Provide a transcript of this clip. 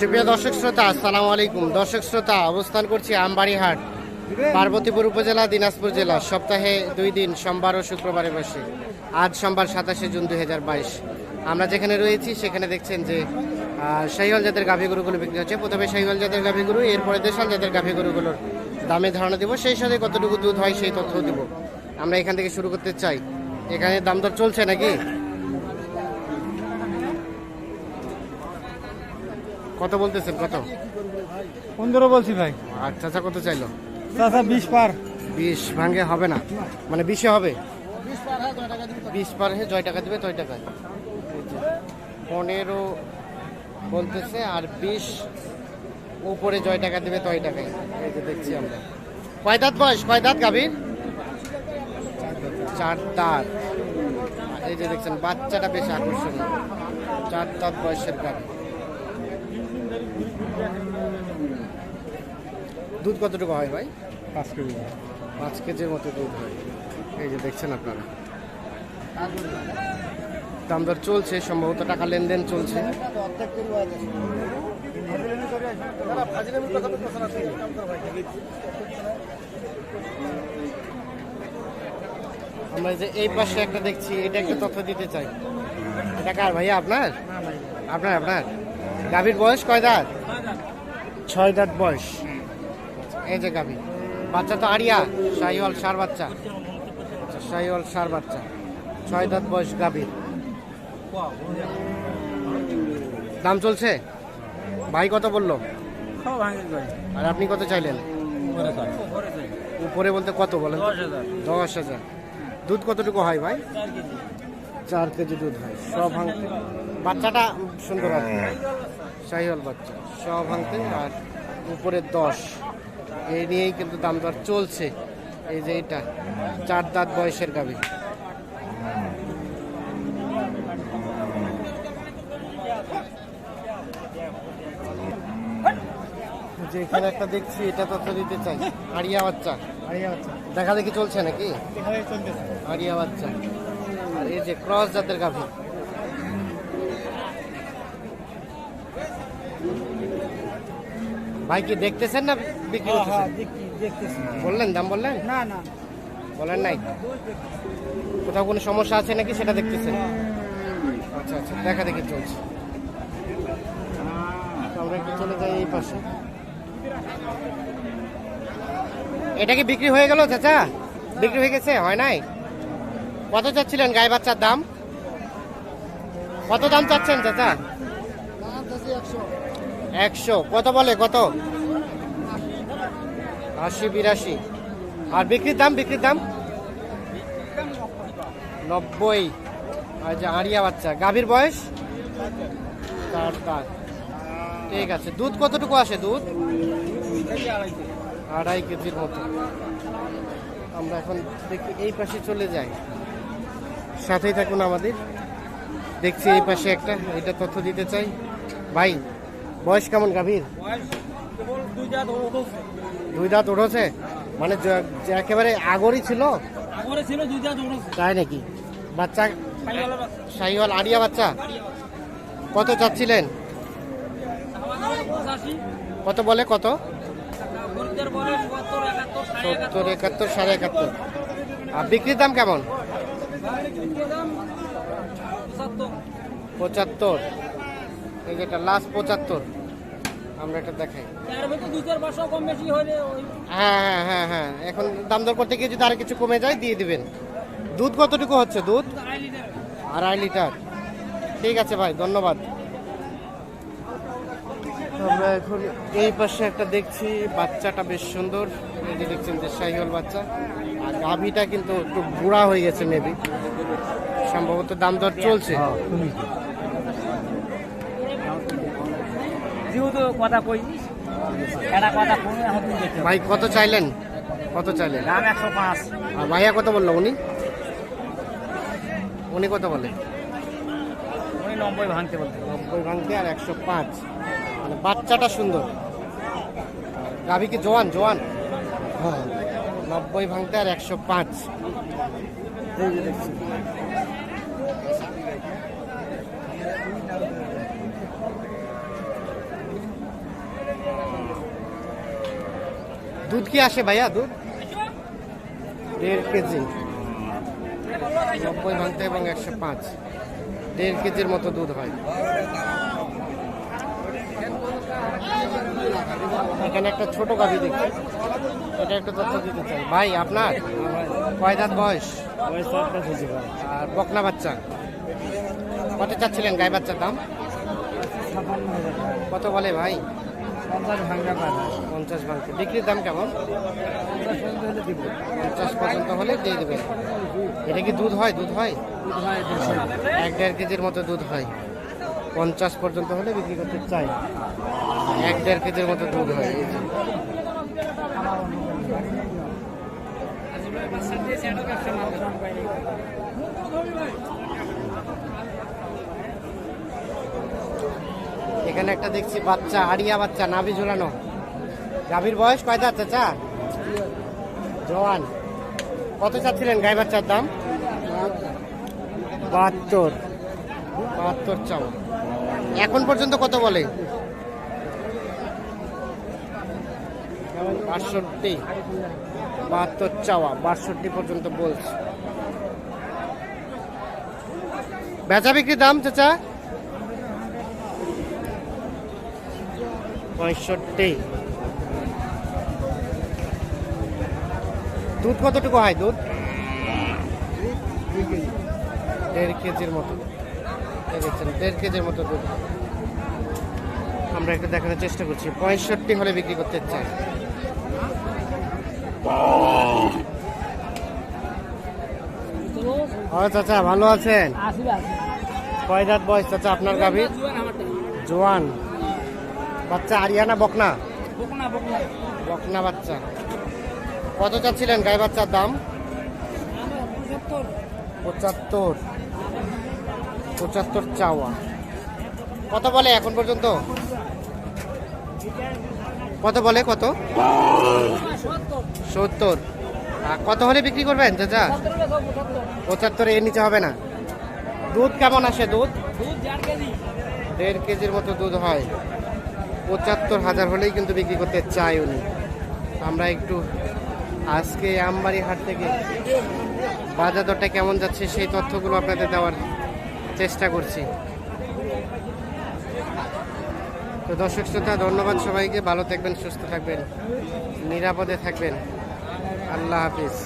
সুপ্রিয় দর্শক শ্রোতা, আসসালামু আলাইকুম। দর্শক শ্রোতা, অবস্থান করছি আমবাড়িহাট, পার্বতীপুর উপজেলা, দিনাজপুর জেলা। সপ্তাহে দুই দিন, সোমবার ও শুক্রবারে বসে আজ সোমবার সাতাশে জুন দু হাজার বাইশ। আমরা যেখানে রয়েছি, সেখানে দেখছেন যে শাহিওয়াল জাতের গাভী গরুগুলো বিক্রি হচ্ছে। প্রথমে শাহিওয়াল জাতের গাভী গরু, এরপরে দেশাল জাতের গাভী গরুগুলোর দামে ধারণা দেবো। সেই সাথে কতটুকু দুধ হয়, সেই তথ্য দেব। আমরা এখান থেকে শুরু করতে চাই। এখানে দাম দর চলছে নাকি? কত বলতেছেন কত? পনেরো বলছি ভাই। আর চাচা কত চাইলো? চাচা বিশ পার। বিশ ভাঙে হবে না? মানে বিশে হবে? বিশ পার হে জয় টাকা দিবে তয় টাকায়। পনেরো বলতেছে আর বিশ উপরে জয় টাকা দিবে তয় টাকায়। এই যে দেখছি আমরা। কয় দাঁত বয়স? কয় দাঁত গাভীর? চার দাঁত। এই যে দেখছেন বাচ্চাটা বেশ আকর্ষণীয়। চার দাঁত বয়সের গাভী। দুধ কতটুকু হয় ভাই? পাঁচ কেজি। পাঁচ কেজির মতো দুধ হয়। এই যে দেখছেন আপনারা। দাম দর চলছে সম্ভবত টাকা লেনদেন চলছে। আমরা যে এই পাশে একটা দেখছি এটা একটা তথ্য দিতে চাই। এটা কার ভাইয়া আপনার? আপনার আপনার? গাভীর বয়স কয় দাঁত? ছয় দাঁত বয়স। এই যে গাভী। বাচ্চা তো আরিয়া শাহিওয়াল সার বাচ্চা। আচ্ছা, শাহিওয়াল সার বাচ্চা। ছয় দাঁত বয়স গাভীর। দাম চলছে? ভাই কত বলল? আর আপনি কত চাইলেন? উপরে বলতে কত বলেন? দশ হাজার। দুধ কতটুকু হয় ভাই? চার কেজি। দুধ হয়। সব বাচ্চাটা সুন্দর আছে। শাহিওয়াল বাচ্চা সব ভাঙতে আর উপরে দশ। এই নিয়েই কিন্তু দাম দর চলছে। এই যে এটা চার দাঁত বয়সের গাভী। যে এখানে একটা দেখছি এটা তথ্য দিতে চাই। আরিয়া বাচ্চা। আড়িয়া বাচ্চা। দেখা দেখি চলছে নাকি? আরিয়া বাচ্চা। আর এই যে ক্রস জাতের গাভী। ভাই কি দেখতেছেন না বিক্রি হ্যাঁ হ্যাঁ দেখি দেখতেছি। বললেন দাম বললেন? না না। বলেন নাই? কোথাও কোনো সমস্যা আছে নাকি সেটা দেখতেছেন? আচ্ছা আচ্ছা দেখা দেখি চলছে। তো আমরা একটু চলে যাই এই পাশে। এটা কি বিক্রি হয়ে গেল চাচা? বিক্রি হয়ে গেছে? হয় নাই? কত চাচ্ছিলেন গায়ে বাচ্চার দাম? কত দাম চাচ্ছেন চাচা? একশো। কত বলে? কত? আশি, বিরাশি। আর বিক্রির দাম বিক্রির দাম? নব্বই। যে আড়িয়া বাচ্চা। গাভীর বয়স? চার দাঁত ঠিক আছে। দুধ কতটুকু আসে দুধ? আড়াই কেজির মতো। আমরা এখন দেখি, এই পাশে চলে যাই। সাথেই থাকুন আমাদের। দেখছি এই পাশে একটা, এটা তথ্য দিতে চাই। ভাই বয়স কেমন গাভীর? দুই দাঁত উঠেছে। মানে একেবারে আগরই ছিল? তাই নাকি? বাচ্চা? শাহিওয়াল আড়িয়া বাচ্চা? কত চাচ্ছিলেন? কত বলে কত? সত্তর একাত্তর সাড়ে একাত্তর। আর বিক্রির দাম কেমন? পঁচাত্তর। এই যেটা লাস্ট পঁচাত্তর। আমরা এটা দেখাই। হ্যাঁ হ্যাঁ হ্যাঁ হ্যাঁ। এখন দাম দর করতে গিয়ে যদি আর কিছু কমে যায় দিয়ে দিবেন। দুধ কতটুকু হচ্ছে দুধ? আড়াই লিটার। ঠিক আছে ভাই ধন্যবাদ। আমরা এখন এই পাশে একটা দেখছি বাচ্চাটা বেশ সুন্দর। এই যে দেখছেন যে শাহিওয়াল বাচ্চা। আর গাভিটা কিন্তু একটু বুড়া হয়ে গেছে মেবি সম্ভবত দাম দর চলছে। যেহেতু কথা কই এটা কথা কই এখন তুমি দেখতে ভাই কত চাইলেন? কত চাইলেন? দাম একশো পাঁচ। আর ভাইয়া কত বলল উনি? উনি কত বলে? উনি নব্বই ভাঙতে বলতে নব্বই ভাঙতে আর একশো পাঁচ। মানে বাচ্চাটা সুন্দর। গাভি কি জোয়ান? জোয়ান? হ্যাঁ। নব্বই ভাঙতে আর একশো পাঁচ এই যে দেখছি দুধ কি আসে ভাইয়া, দুধ? দেড় কেজি। নব্বই ভাঙতে এবং একশো পাঁচ। দেড় কেজির মতো দুধ হয়। এখানে একটা ছোট গাভি দেখি এটা একটু তথ্য দিতে চাই। ভাই, আপনার? কয় দাঁত বয়স? আর বকনা বাচ্চা? কত চাচ্ছিলেন গাই বাচ্চার দাম? কত বলে ভাই? পঞ্চাশ ভাঙতে। বিক্রির দাম কেমন? পঞ্চাশ পর্যন্ত হলে দিয়ে দেবেন এটা কি দুধ হয়? দুধ হয়? এক দেড় কেজির মতো দুধ হয়। পঞ্চাশ পর্যন্ত হলে বিক্রি করতে চাই। এক দেড় কেজির মতো দুধ হয়। এই এখানে একটা দেখছি বাচ্চা, আড়িয়া বাচ্চা, নাভি ঝুলানো। গাভীর বয়স কয় দাঁত চাচা? জওয়ান। কত চাচ্ছিলেন গাই বাচ্চার দাম? বাহাত্তর। বাহাত্তর চাও। এখন পর্যন্ত কত বলে? বাষট্টি। বাহাত্তর চাওয়া। বাষট্টি পর্যন্ত বলছে। বেচা বিক্রির দাম চাচা? পঁয়ষট্টি। দুধ কতটুকু হয় দুধ? দেড় কেজির মতো। দেখছেন দেড় কেজির মতো দুধ। আমরা একটু দেখানোর চেষ্টা করছি। পঁয়ষট্টি হলে বিক্রি করতে চাই। ও চাচা ভালো আছেন? কয় দাঁত বয়স চাচা আপনার গাভীর? জোয়ান। বাচ্চা আরিয়ানা বকনা? বকনা বাচ্চা। কত চাচ্ছিলেন গাই বাচ্চার দাম? পঁচাত্তর। পঁচাত্তর চাওয়া। কত বলে এখন পর্যন্ত? কত বলে কত? সত্তর। আর কত হলে বিক্রি করবেন চাচা? পঁচাত্তর এর নিচে হবে না। দুধ কেমন আসে দুধ? দেড় কেজির মতো দুধ হয়। পঁচাত্তর হাজার হলেই কিন্তু বিক্রি করতে চাই উনি। আমরা একটু আজকে আমবাড়ি হাট থেকে বাজার দরটা কেমন যাচ্ছে সেই তথ্যগুলো আপনাদের দেওয়ার চেষ্টা করছি। তো দর্শক শ্রোতা, ধন্যবাদ সবাইকে। ভালো থাকবেন, সুস্থ থাকবেন, নিরাপদে থাকবেন। আল্লাহ হাফিজ।